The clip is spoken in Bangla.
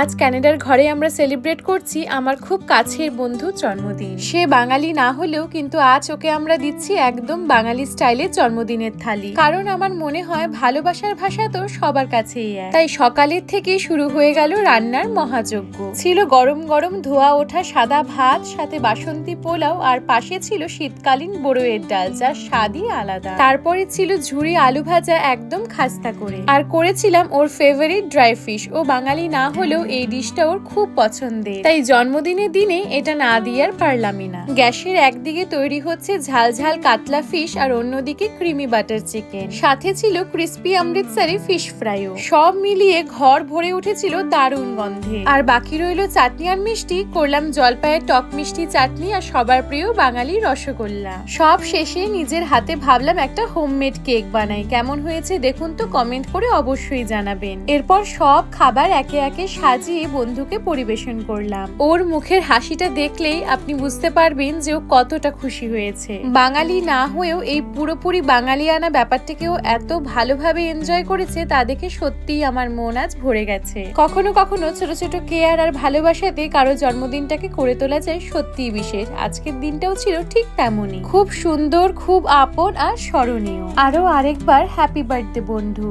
আজ ক্যানাডার ঘরে আমরা সেলিব্রেট করছি আমার খুব কাছের বন্ধুর জন্মদিন। সে বাঙালি না হলেও কিন্তু আজ ওকে আমরা দিচ্ছি একদম বাঙালি স্টাইলে জন্মদিনের থালি। কারণ আমার মনে হয় ভালোবাসার ভাষা তো সবার কাছেই তাই সকালের থেকে শুরু হয়ে গেল রান্নার মহাযজ্ঞ। ছিল গরম গরম ধোয়া ওঠা সাদা ভাত, সাথে বাসন্তী পোলাও, আর পাশে ছিল শীতকালীন বড়ইয়ের ডাল, যার স্বাদই আলাদা। তারপরে ছিল ঝুড়ি আলু ভাজা একদম খাস্তা করে। আর করেছিলাম ওর ফেভারিট ড্রাই ফিশ ও বাঙালি না হলেও এই ডিশটা ওর খুব পছন্দের। তাই জন্মদিনের দিনে এটা না দিয়ে আর পারলামই না। গ্যাসের একদিকে তৈরি হচ্ছে ঝাল ঝাল কাতলা ফিশ আর অন্যদিকে ক্রিমি বাটার চিকেন। সাথে ছিল ক্রিস্পি অমৃতসারি ফিশ ফ্রাইও। সব মিলিয়ে ঘর ভরে উঠেছিল দারুণ গন্ধে। আর বাকি রইল চাটনি আর মিষ্টি। করলাম জলপাইয়ের টক মিষ্টি চাটনি আর সবার প্রিয় বাঙালি রসগোল্লা। সব শেষে নিজের হাতে ভাবলাম একটা হোমমেড কেক বানাই। কেমন হয়েছে দেখুন তো কমেন্ট করে অবশ্যই জানাবেন। এরপর সব খাবার একে একে সাজিয়ে বন্ধুকে পরিবেশন করলাম। ওর মুখের হাসিটা দেখলেই আপনি বুঝতে পারবেন যে ও কতটা খুশি হয়েছে। বাঙালি না হয়েও এই পুরোপুরি বাঙালিয়ানা ব্যাপারটাকেও এত ভালোভাবে এনজয় করেছে, তা দেখে সত্যিই আমার মন আজ ভরে গেছে। কখনো কখনো ছোট ছোট কেয়ার আর ভালোবাসাতে কারও জন্মদিনটাকে করে তোলা যায় সত্যিই বিশেষ। আজকের দিনটাও ছিল ঠিক তেমনই। খুব সুন্দর, খুব আপন আর স্মরণীয়। আরও আরেকবার হ্যাপি বার্থডে বন্ধু।